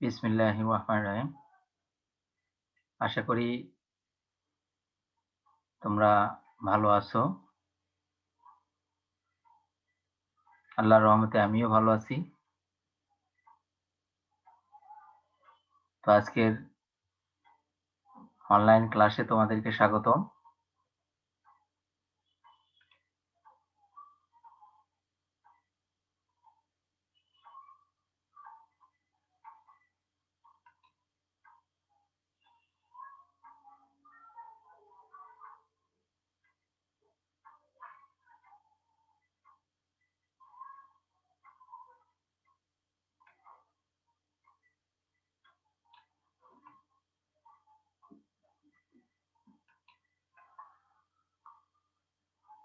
বিসমিল্লাহির রহমানির রহিম। আশা করি তোমরা ভালো আছো। আল্লাহর রহমতে আমিও ভালো আছি। তো আজকের অনলাইন ক্লাসে তোমাদেরকে স্বাগতম।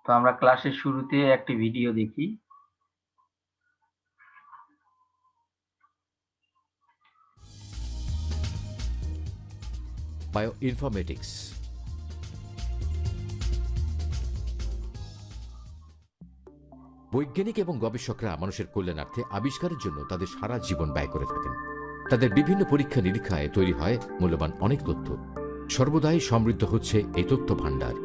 তো আমরা ক্লাসের শুরুতে একটি ভিডিও দেখি। বায়োইনফরমেটিক্স বৈজ্ঞানিক এবং গবেষকরা মানুষের কল্যাণার্থে আবিষ্কারের জন্য তাদের সারা জীবন ব্যয় করে থাকেন। তাদের বিভিন্ন পরীক্ষা নিরীক্ষায় তৈরি হয় মূল্যবান অনেক তথ্য। সর্বদাই সমৃদ্ধ হচ্ছে এই তথ্য ভাণ্ডার।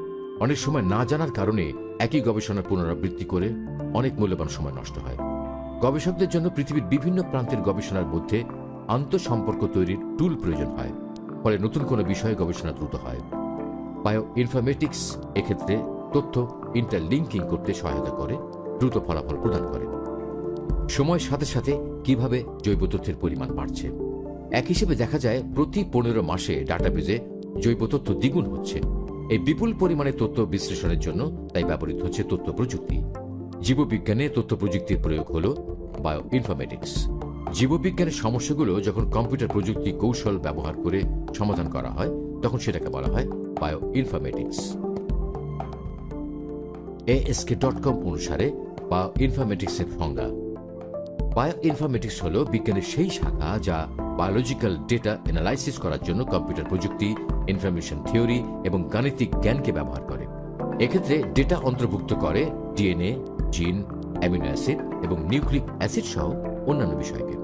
অনেক সময় না জানার কারণে একই গবেষণার পুনরাবৃত্তি করে অনেক মূল্যবান সময় নষ্ট হয়। গবেষকদের জন্য পৃথিবীর বিভিন্ন প্রান্তের গবেষণার মধ্যে আন্তঃসম্পর্ক তৈরির টুল প্রয়োজন হয়, ফলে নতুন কোনো বিষয়ে গবেষণা দ্রুত হয়। বায়ো ইনফরমেটিক্স এক্ষেত্রে তথ্য ইন্টারলিঙ্কিং করতে সহায়তা করে, দ্রুত ফলাফল প্রদান করে। সময়ের সাথে সাথে কীভাবে জৈব তথ্যের পরিমাণ বাড়ছে? এক হিসেবে দেখা যায়, প্রতি পনেরো মাসে ডাটাবেজে জৈব তথ্য দ্বিগুণ হচ্ছে। এই বিপুল পরিমাণে তথ্য বিশ্লেষণের জন্য তাই ব্যবহৃত হচ্ছে তথ্য প্রযুক্তি। জীববিজ্ঞানে তথ্য প্রযুক্তির প্রয়োগ হল বায়ো ইনফরমেটিক্স জীববিজ্ঞানের সমস্যাগুলো যখন কম্পিউটার প্রযুক্তি কৌশল ব্যবহার করে সমাধান করা হয়, তখন সেটাকে বলা হয় bio informatics ASK dot com অনুসারে বায়ো ইনফরমেটিক্সের সংজ্ঞা। বায়ো ইনফরমেটিক্স হল বিজ্ঞানের সেই শাখা যা বায়োলজিক্যাল ডেটা অ্যানালাইসিস করার জন্য কম্পিউটার প্রযুক্তি ইনফরমেশন থিওরি এবং গাণিতিক জ্ঞানকে ব্যবহার করে। এক্ষেত্রে ডেটা অন্তর্ভুক্ত করে ডিএনএ জিন অ্যামিনো অ্যাসিড এবং নিউক্লিক অ্যাসিড সহ অন্যান্য বিষয়কে।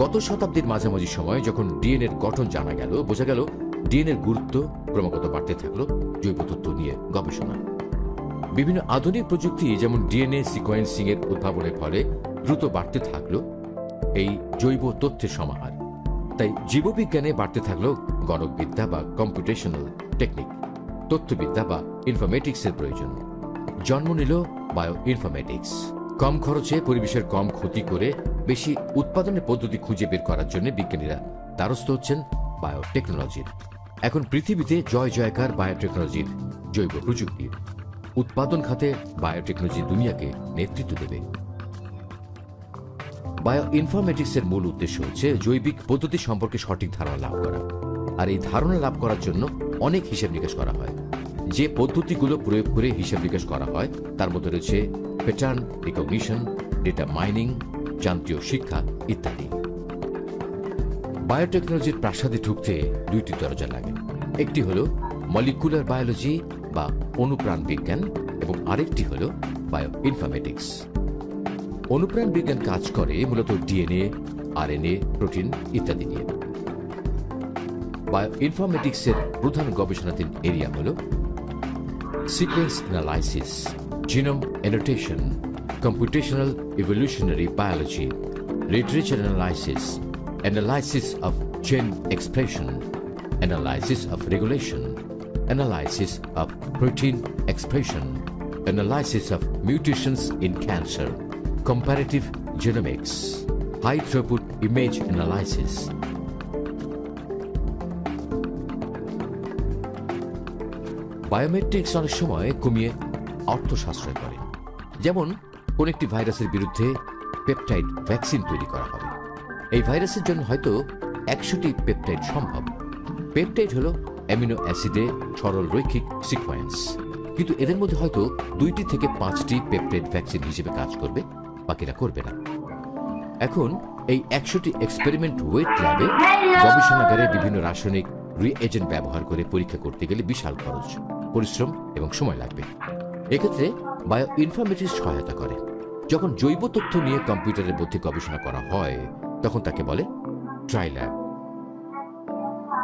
গত শতাব্দীর মাঝামাঝি সময় যখন ডিএনএর গঠন জানা গেল, বোঝা গেল ডিএনএর গুরুত্ব ক্রমাগত বাড়তে থাকল জৈব তথ্য নিয়ে গবেষণা। বিভিন্ন আধুনিক প্রযুক্তি যেমন ডিএনএ সিকোয়েন্সিং এর উদ্ভাবনের ফলে দ্রুত বাড়তে থাকল এই জৈব তথ্যের সমাহার। তাই জীববিজ্ঞানে বাড়তে থাকল গণকবিদ্যা বা কম্পিউটেশনাল টেকনিক তথ্যবিদ্যা বা ইনফরমেটিক্সের প্রয়োজন। জন্ম নিল বায়ো ইনফরমেটিক্স কম খরচে পরিবেশের কম ক্ষতি করে বেশি উৎপাদনের পদ্ধতি খুঁজে বের করার জন্য বিজ্ঞানীরা দ্বারস্থ হচ্ছেন বায়োটেকনোলজির এখন পৃথিবীতে জয় জয়কার বায়োটেকনোলজির জৈব প্রযুক্তির। উৎপাদন খাতে বায়োটেকনোলজি দুনিয়াকে নেতৃত্ব দেবে। বায়ো ইনফরমেটিক্সের মূল উদ্দেশ্য হচ্ছে জৈবিক পদ্ধতি সম্পর্কে সঠিক ধারণা লাভ করা। আর এই ধারণা লাভ করার জন্য অনেক হিসেব নিকাশ করা হয়। যে পদ্ধতিগুলো প্রয়োগ করে হিসাব নিকাশ করা হয়, তার মধ্যে রয়েছে প্যাটার্ন রিকগনিশন ডেটা মাইনিং যান্ত্রিক শিক্ষা ইত্যাদি। বায়োটেকনোলজির প্রাসাদে ঢুকতে দুইটি দরজা লাগে। একটি হল মলিকুলার বায়োলজি বা অনুপ্রাণ বিজ্ঞান এবং আরেকটি হল বায়ো ইনফরমেটিক্স অনুপ্রাণ বিজ্ঞান কাজ করে মূলত ডিএনএ, আরএনএ, প্রোটিন ইত্যাদি নিয়ে। বায়ো ইনফরমেটিক্সের প্রধান গবেষণাধীন এরিয়া হল sequence analysis, genome annotation, computational evolutionary biology, literature analysis analysis of gene expression, analysis of regulation, analysis of protein expression, analysis of mutations in cancer. Comparative genomics, high throughput image analysis. Biometrics অনেক সময় কমিয়ে অর্থ সাশ্রয় করে। যেমন কোন একটি ভাইরাসের বিরুদ্ধে পেপটাইড ভ্যাকসিন তৈরি করা হবে। এই ভাইরাসের জন্য হয়তো একশোটি পেপটাইড সম্ভব। পেপটাইড হল অ্যামিনো অ্যাসিডে সরল রৈখিক সিকোয়েন্স। কিন্তু এদের মধ্যে হয়তো দুইটি থেকে পাঁচটি পেপটাইড ভ্যাকসিন হিসেবে কাজ করবে। বাকিরা করবে না। এখন এই একশোটি এক্সপেরিমেন্ট ওয়েট ল্যাবে গবেষণাগারে বিভিন্ন রাসায়নিক রিএজেন্ট ব্যবহার করে পরীক্ষা করতে গেলে বিশাল খরচ পরিশ্রম এবং সময় লাগবে। এক্ষেত্রে বায়ো ইনফরমেটিক্স সহায়তা করে। যখন জৈব তথ্য নিয়ে কম্পিউটারের মধ্যে গবেষণা করা হয় তখন তাকে বলে ট্রাই ল্যাব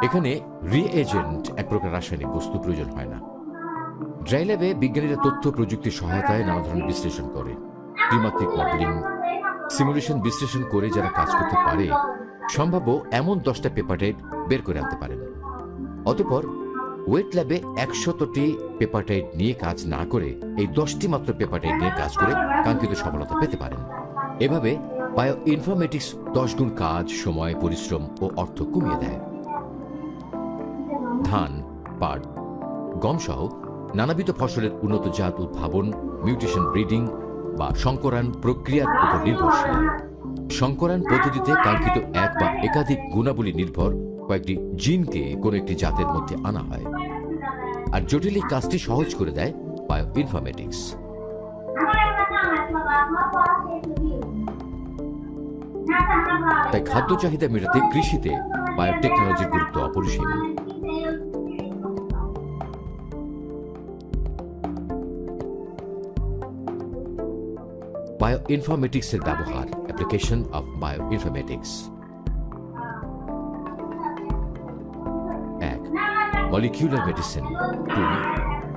এখানে রিএজেন্ট এক প্রকার রাসায়নিক বস্তু প্রয়োজন হয় না। ড্রাই ল্যাবে বিজ্ঞানীরা তথ্য প্রযুক্তির সহায়তায় নানা ধরনের বিশ্লেষণ করে। ত্রিমাত্রিক মডেলিং, সিমুলেশন বিশ্লেষণ করে যারা কাজ করতে পারে, সম্ভাব্য এমন দশটা পেপার টাইপ বের করে আনতে পারেন। অতঃপর ওয়েট ল্যাবে একশতটি পেপার টাইপ নিয়ে কাজ না করে এই দশটি মাত্র পেপার টাইপ নিয়ে কাজ করে কাঙ্ক্ষিত সফলতা পেতে পারেন। এভাবে বায়ো ইনফরমেটিক্স দশ গুণ কাজ, সময়, পরিশ্রম ও অর্থ কমিয়ে দেয়। ধান, পাট গমসহ নানাবিধ ফসলের উন্নত জাত উদ্ভাবন, মিউটেশন, ব্রিডিং বা সংকরান প্রক্রিয়ার উপর নির্ভরশীল। সংকরান পদ্ধতিতে কাঙ্ক্ষিত এক বা একাধিক গুণাবলী নির্ভর কয়েকটি জিনকে কোনো একটি জাতের মধ্যে আনা হয়। আর জটিল এই কাজটি সহজ করে দেয় বায়ো ইনফরমেটিক্স তাই খাদ্য চাহিদা মেটাতে কৃষিতে বায়োটেকনোলজির গুরুত্ব অপরিসীম। বায়ো ইনফরমেটিক্সের ব্যবহার অ্যাপ্লিকেশন অফ বায়ো ইনফরমেটিক্স এক মলিকিউলার মেডিসিন দুই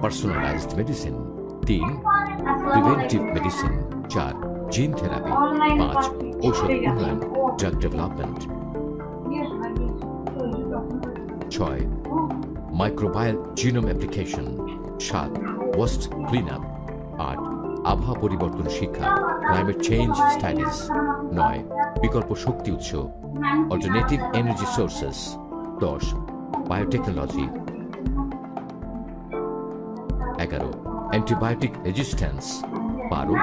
পার্সোনালাইজড মেডিসিন তিন প্রিভেন্টিভ মেডিসিন চার জিন থেরাপি পাঁচ, ঔষধ উন্নয়ন ড্রাগ ডেভেলপমেন্ট ছয় মাইক্রোবায়াল জিনোম অ্যাপ্লিকেশন সাত ওয়েস্ট ক্লিন আপ আট আবহাওয়া পরিবর্তন শিক্ষা ক্লাইমেট চেঞ্জ স্টাডিজ নয়, বিকল্প শক্তি উৎস অল্টারনেটিভ এনার্জি সোর্সেস দশ বায়োটেকনোলজি এগারো অ্যান্টিবায়োটিক রেজিস্ট্যান্স বারো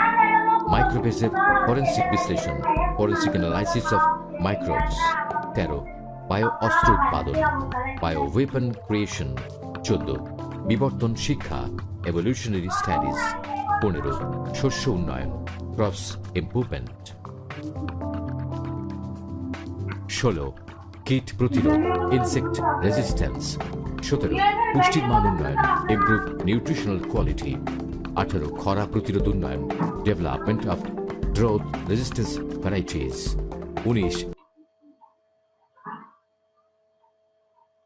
মাইক্রোবেসের ফরেন্সিক বিশ্লেষণ ফরেন্সিক অ্যানালাইসিস অফ মাইক্রোবস তেরো বায়ো অস্ত্র উৎপাদন বায়ো ওয়েপন ক্রিয়েশন চোদ্দ, বিবর্তন শিক্ষা এভলিউশনারি স্টাডিজ পনেরো, শস্য উন্নয়ন ক্রপস ইম্প্রুভমেন্ট ষোলো, কীট প্রতিরোধ ইনসেক্ট রেজিস্ট্যান্স সতেরো, পুষ্টির মান উন্নয়ন ইমপ্রুভ নিউট্রিশনাল কোয়ালিটি আঠারো, খরা প্রতিরোধ উন্নয়ন development of drought resistance varieties উনিশ,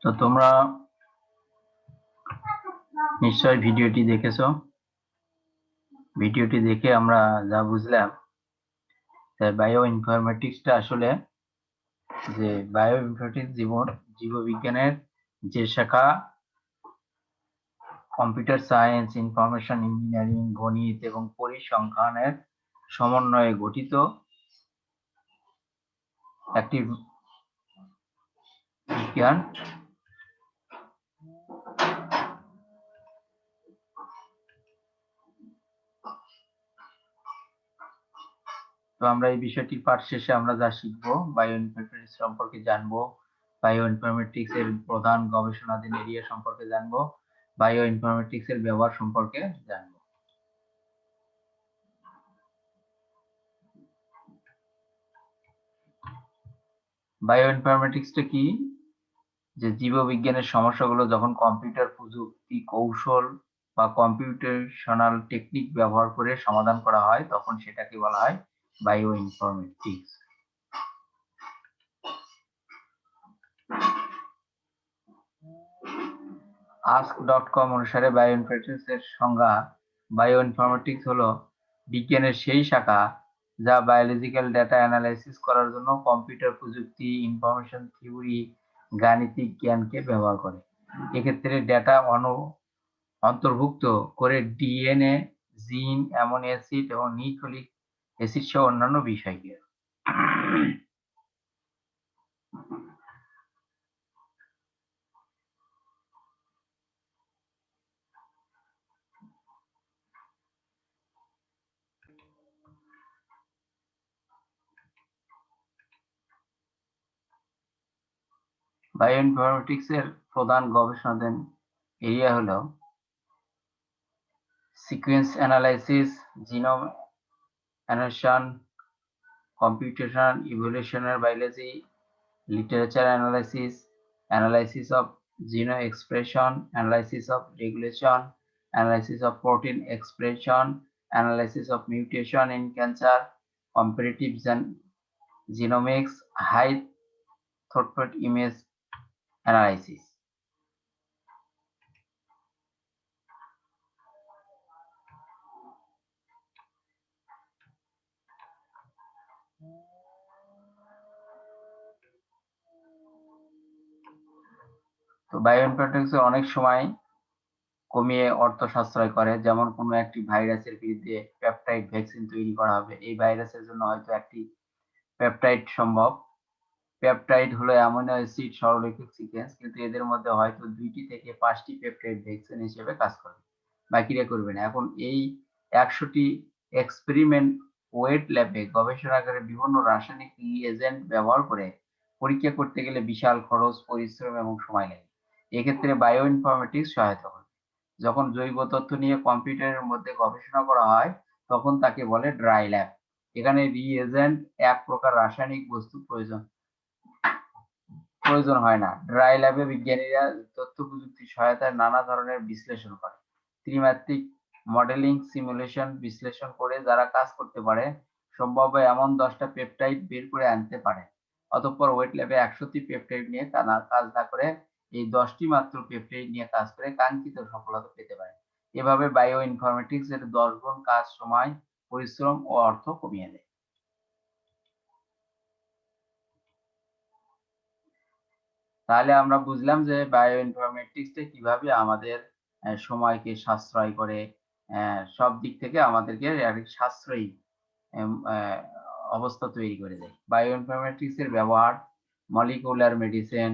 তো তোমরা নিশ্চয় ভিডিওটি দেখেছ। ভিডিওটি দেখে আমরা যা বুঝলাম বায়ো ইনফরমেটিক্সটা আসলে যে বায়ো ইনফরমেটিক্স জীবন, জীববিজ্ঞানের যে শাখা কম্পিউটার সায়েন্স ইনফরমেশন ইঞ্জিনিয়ারিং গণিত এবং পরিসংখ্যানের সমন্বয়ে গঠিত একটি বিজ্ঞান তো আমরা এই বিষয়টির পাঠ শেষে আমরা যা শিখব বায়ো ইনফরমেটিক্স সম্পর্কে জানব বায়ো ইনফরমেটিক্স এর প্রধান গবেষণাধীন এরিয়া সম্পর্কে জানব বায়ো ইনফরমেটিক্স এর ব্যবহার সম্পর্কে জানব। বায়ো ইনফরমেটিক্সটা কি? যে জীববিজ্ঞানের সমস্যাগুলো যখন কম্পিউটার প্রযুক্তি কৌশল বা কম্পিউটেশনাল টেকনিক ব্যবহার করে সমাধান করা হয়, তখন সেটাকে বলা হয় ইনফরমেটিক্স আস্ক ডট কম অনুসারে বায়ো ইনফরমেটিক্স এর সংজ্ঞা বায়ো ইনফরমেটিক্স হলো বিজ্ঞানের সেই শাখা যা বায়োলজিক্যাল ডেটা অ্যানালাইসিস করার জন্য কম্পিউটার প্রযুক্তি ইনফরমেশন থিওরি গাণিতিক জ্ঞানকে ব্যবহার করে। এক্ষেত্রে ডেটা অনু অন্তর্ভুক্ত করে ডিএনএ জিন অ্যামোনিয়া অ্যাসিড এবং নিউক্লিক অ্যাসিড সহ অন্যান্য বিষয়কে বায়োইনফরমেটিক্স এর প্রধান গবেষণাধীন এরিয়া হলো sequence analysis genome annotation, computation, evolutionary biology, literature analysis, analysis of genome expression, analysis of regulation, analysis of protein expression, analysis of mutation in cancer, comparative gen genomics, high throughput image analysis. তো bioinformatics অনেক সময় কমিয়ে অর্থ সাশ্রয় করে। যেমন কোনো একটি ভাইরাসের বিরুদ্ধে পেপটাইড ভ্যাকসিন তৈরি করা হবে। এই ভাইরাসের জন্য হয়তো একটি পেপটাইড সম্ভব। পেপটাইড হলো অ্যামিনো অ্যাসিড সরলরৈখিক সিকোয়েন্স কিন্তু এদের মধ্যে হয়তো দুইটি থেকে পাঁচটি পেপটাইড ভ্যাকসিন হিসেবে কাজ করবে বাকিরা করবে না। এখন এই একশোটি এক্সপেরিমেন্ট ওয়েট ল্যাবে গবেষণাগারে বিভিন্ন রাসায়নিক এজেন্ট ব্যবহার করে পরীক্ষা করতে গেলে বিশাল খরচ, পরিশ্রম এবং সময় লাগে। এক্ষেত্রে বায়ো ইনফরমেটিক্স সহায়তা করে যখন জৈব তথ্য নিয়ে কম্পিউটারের মধ্যে গবেষণা করা হয়, তখন তাকে বলে ড্রাই ল্যাব এখানে রিএজেন্ট এক প্রকার রাসায়নিক বস্তু প্রয়োজন। প্রয়োজন হয় না। ড্রাই ল্যাবে বিজ্ঞানীরা তথ্য প্রযুক্তির সহায়তায় নানা ধরনের বিশ্লেষণ করে। ত্রিমাত্রিক মডেলিং সিমুলেশন বিশ্লেষণ করে যারা কাজ করতে পারে সম্ভাব্য এমন দশটা পেপটাইড বের করে আনতে পারে। অতঃপর ওয়েট ল্যাবে একশোটি পেপটাইড নিয়ে কাজ না করে এই দশটি মাত্র পেপটাইড নিয়ে কাজ করে কাঙ্ক্ষিত সফলতা পেতে পারে। এভাবে বায়ো ইনফরমেটিক্স এর দশ গুণ কাজ, সময়, পরিশ্রম ও অর্থ কমিয়ে দেয়। তাহলে আমরা বুঝলাম যে বায়ো ইনফরমেটিক্সটা কীভাবে আমাদের সময়কে সাশ্রয় করে সব দিক থেকে আমাদেরকে সাশ্রয়ী অবস্থা তৈরি করে দেয়। বায়ো ইনফরমেটিক্স এর ব্যবহার molecular medicine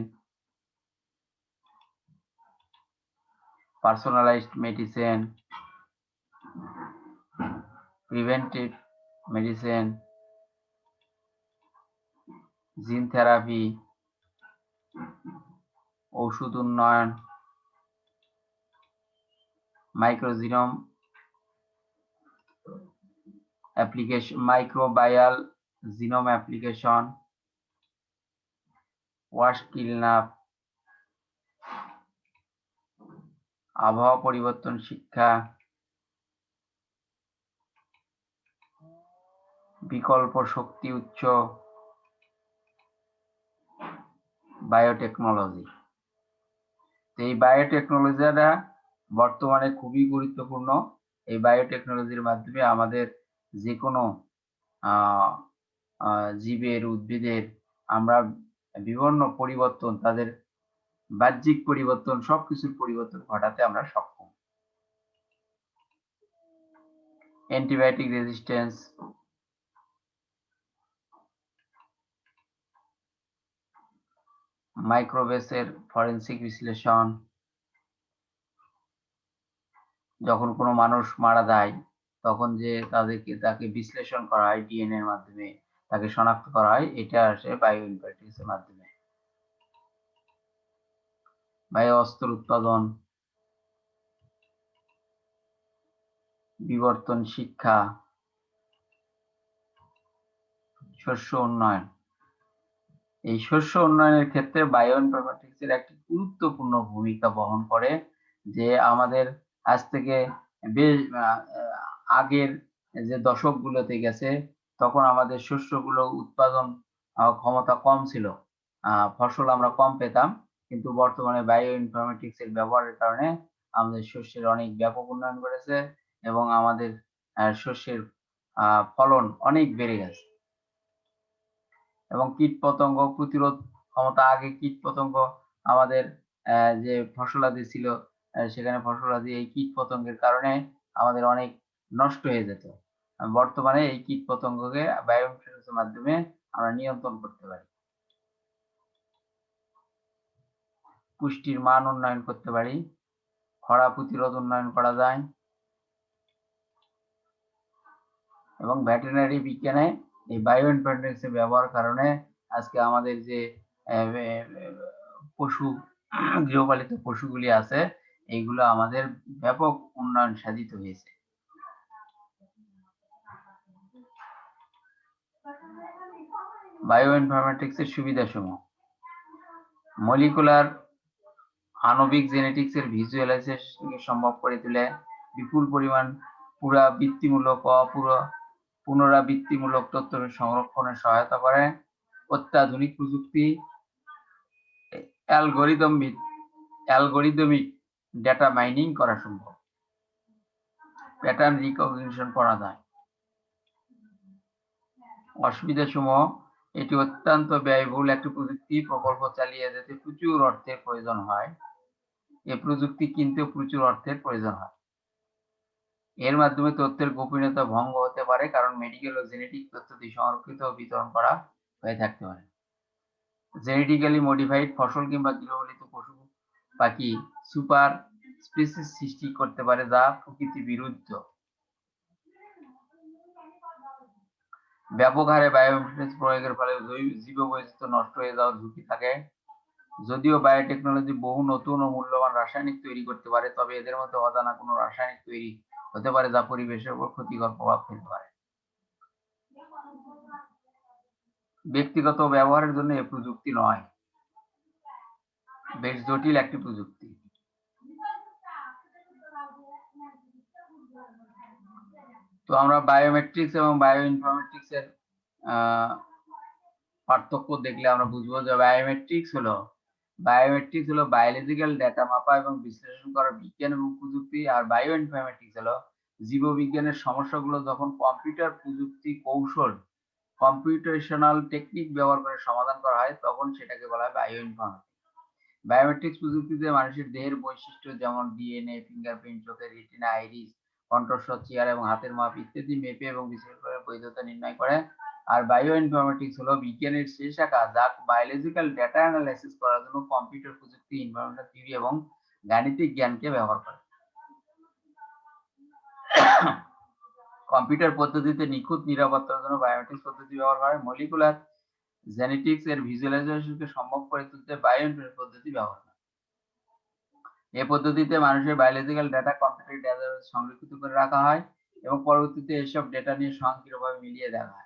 personalised medicine preventive medicine gene therapy ঔষধ উন্নয়ন microgenome application microbial genome application wash cleanup আবহাওয়া পরিবর্তন, শিক্ষা, বিকল্প শক্তি, উৎস বায়োটেকনোলজি এই বায়োটেকনোলজিটা বর্তমানে খুবই গুরুত্বপূর্ণ। এই বায়োটেকনোলজির মাধ্যমে আমাদের যে কোনো জীবের, উদ্ভিদের আমরা বিভিন্ন পরিবর্তন তাদের বাহ্যিক পরিবর্তন, সবকিছুর পরিবর্তন ঘটাতে আমরা সক্ষম। অ্যান্টিবায়োটিক রেজিস্ট্যান্স মাইক্রোবেসের ফরেন্সিক বিশ্লেষণ, যখন কোনো মানুষ মারা যায়, তখন যে তাদেরকে, তাকে বিশ্লেষণ করা হয় ডিএনএ এর মাধ্যমে, তাকে শনাক্ত করা হয়, এটা আসে বায়ো ইনফরমেটিক্স এর মাধ্যমে। বায়ো অস্ত্র উৎপাদন। বিবর্তন শিক্ষা। শস্য উন্নয়ন। এই শস্য উন্নয়নের ক্ষেত্রে বায়ো ইনফরমেটিক্স এর একটি গুরুত্বপূর্ণ ভূমিকা বহন করে যে আমাদের আজ থেকে বেশ আগের যে দশকগুলোতে গেছে, তখন আমাদের শস্যগুলো উৎপাদন ক্ষমতা কম ছিল। ফসল আমরা কম পেতাম। কিন্তু বর্তমানে বায়ো ইনফরমেটিক্স এর ব্যবহারের কারণে আমাদের শস্যের অনেক ব্যাপক উন্নয়ন করেছে এবং আমাদের শস্যের ফলন অনেক বেড়ে গেছে। এবং কীট পতঙ্গ প্রতিরোধ ক্ষমতা আগে কীট পতঙ্গ আমাদের যে ফসলাদি ছিল সেখানে ফসলাদি এই কীট পতঙ্গের কারণে আমাদের অনেক নষ্ট হয়ে যেত। বর্তমানে এই কীট পতঙ্গকে বায়োমেট্রিক্সের মাধ্যমে আমরা নিয়ন্ত্রণ করতে পারি। পুষ্টির মান উন্নয়ন করতে পারি। খরা প্রতিরোধ উন্নয়ন করা যায়। এবং ভেটেরিনারি বিজ্ঞানে এই বায়ো ইনফরমেটিক্স এর ব্যবহার কারণে আজকে আমাদের যে পশু, গৃহপালিত পশুগুলি আছে, এইগুলো আমাদের ব্যাপক উন্নয়ন সাধিত হয়েছে। বায়ো ইনফরমেটিক্স এর সুবিধা সমূহ মলিকুলার আণবিক জেনেটিক্স এর ভিজুয়ালাইজেশন সম্ভব করে তোলে বিপুল পরিমাণ পুরা বৃত্তিমূলক অপুরো, পুনরাবৃত্তিমূলক তথ্য সংরক্ষণে সহায়তা করে। অত্যাধুনিক প্রযুক্তি অ্যালগোরিদম অ্যালগোরিদমিক ডেটা মাইনিং করা সম্ভব। প্যাটার্ন রিকগনিশন করা যায়। অসুবিধা সমূহ এটি অত্যন্ত ব্যয়বহুল একটি প্রযুক্তি প্রকল্প চালিয়ে যেতে প্রচুর অর্থের প্রয়োজন হয়। এই প্রযুক্তি কিনতে প্রচুর অর্থের প্রয়োজন হয়। এর মাধ্যমে তথ্যের গোপনীয়তা ভঙ্গ হতে পারে, কারণ মেডিকেল ও জেনেটিক তথ্যটি সংরক্ষিত ও বিতরণ করা হয়ে থাকতে পারে। জেনেটিক্যালি মডিফাইড ফসল কিংবা গৃহপালিত পশু পাখি সুপার স্পিসিস সৃষ্টি করতে পারে, যা প্রকৃতি বিরুদ্ধ। ব্যাপক হারে বায়োমেট্রিক্স প্রয়োগের ফলে জৈব- জীববৈচিত্র্য নষ্ট হয়ে যাওয়ার ঝুঁকি থাকে। যদিও বায়োটেকনোলজি বহু নতুন ও মূল্যবান রাসায়নিক তৈরি করতে পারে, তবে এদের মধ্যে অজানা কোনো রাসায়নিক তৈরি হতে পারে যা পরিবেশের উপর ক্ষতিকর প্রভাব ফেলতে পারে। ব্যক্তিগত ব্যবহারের জন্য এ প্রযুক্তি নয়, বেশ জটিল একটি প্রযুক্তি। তো আমরা বায়োমেট্রিক্স এবং বায়ো ইনফরমেটিক্স এর পার্থক্য দেখলে আমরা বুঝব যে বায়োমেট্রিক্স হলো বায়োমেট্রিক্স হলো বায়োলজিক্যাল ডেটা মাপা এবং বিশ্লেষণ করার বিজ্ঞান এবং প্রযুক্তি আর বায়ো ইনফরমেটিক্স হলো জীববিজ্ঞানের সমস্যাগুলো যখন কম্পিউটার প্রযুক্তি কৌশল কম্পিউটেশনাল টেকনিক ব্যবহার করে সমাধান করা হয়, তখন সেটাকে বলা হয় বায়ো ইনফরমেটিক্স বায়োমেট্রিক্স প্রযুক্তিতে মানুষের দেহের বৈশিষ্ট্য যেমন ডিএনএ ফিঙ্গারপ্রিন্ট চোখের রেটিনা আইরিস কণ্ঠস্বর চেয়ার এবং হাতের মাপ ইত্যাদি মেপে এবং বিশ্লেষণ করে বৈধতা নির্ণয় করে। আর বায়ো ইনফরমেটিক্স হলো বিজ্ঞানের সেই শাখা যা বায়োলজিক্যাল ডেটা অ্যানালাইসিস করার জন্য কম্পিউটার প্রযুক্তি ইনফরমেশন থিওরি এবং গাণিতিক জ্ঞানকে ব্যবহার করে। কম্পিউটার পদ্ধতিতে নিখুঁত নিরাপত্তার জন্য বায়োমেট্রিক্স পদ্ধতি ব্যবহার করে। মলিকুলার জেনেটিক্স এর ভিজুয়ালাইজেশনকে সম্ভব করে তুলতে বায়ো পদ্ধতি ব্যবহার করে। এই পদ্ধতিতে মানুষের বায়োলজিক্যাল ডেটা কম্পিউটার ডেটা সংরক্ষিত করে রাখা হয় এবং পরবর্তীতে এসব ডেটা নিয়ে স্বয়ংক্রিয়ভাবে মিলিয়ে দেখা হয়।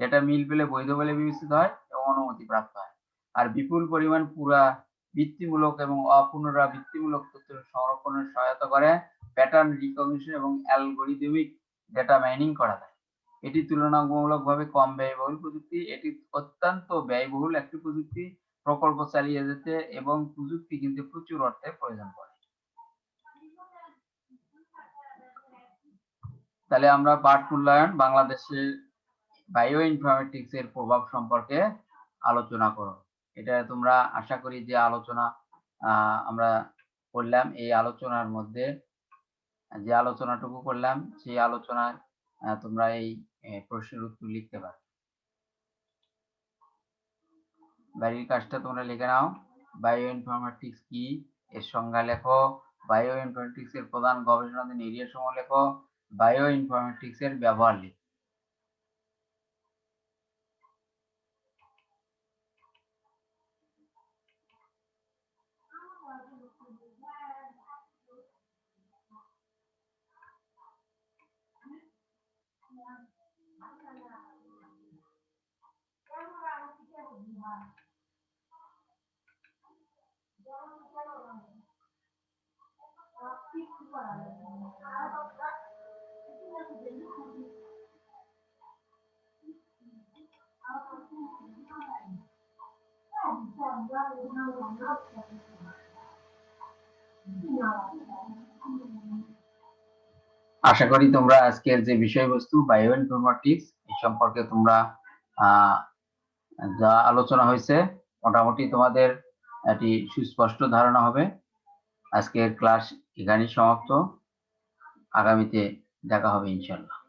ডেটা মিল পেলে বৈধ বলে বিবেচিত হয় এবং অনুমতি প্রাপ্ত হয়। আর বিপুল পরিমাণ পুরা বৃত্তিমূলক এবং অপুনরাবৃত্তিমূলক তথ্য সংরক্ষণের সহায়তা করে প্যাটার্ন রিকগনিশন এবং অ্যালগোরিদমিক ডেটা মাইনিং করা যায়। এটি তুলনামূলকভাবে কম ব্যয়বহুল প্রযুক্তি, এটি অত্যন্ত ব্যয়বহুল একটি প্রযুক্তি, প্রকল্প চালিয়ে যেতে এবং প্রযুক্তি কিন্তু প্রচুর অর্থের প্রয়োজন পড়ে। তাহলে আমরা পাঠ মূল্যায়ন বাংলাদেশের বায়ো ইনফরমেটিক্স এর প্রভাব সম্পর্কে আলোচনা করো। এটা তোমরা আশা করি যে আলোচনা আমরা করলাম। এই আলোচনার মধ্যে, যে আলোচনাটুকু করলাম, সেই আলোচনায় তোমরা এই প্রশ্নের উত্তর লিখতে পারো। বাড়ির কাজটা তোমরা লিখে নাও। বায়ো ইনফরমেটিক্স কি? এর সংজ্ঞা লেখো। বায়ো ইনফরমেটিক্স এর প্রধান গবেষণাধীন এরিয়া সমূহ লেখো। বায়ো ইনফরমেটিক্স এর ব্যবহার লিখো। আশা করি তোমরা আজকের যে বিষয়বস্তু বায়ো ইনফরমেটিক্স এই সম্পর্কে তোমরা যা আলোচনা হয়েছে, মোটামুটি তোমাদের একটি সুস্পষ্ট ধারণা হবে। আজকের ক্লাস এখানেই সমাপ্ত। আগামীতে দেখা হবে ইনশাল্লাহ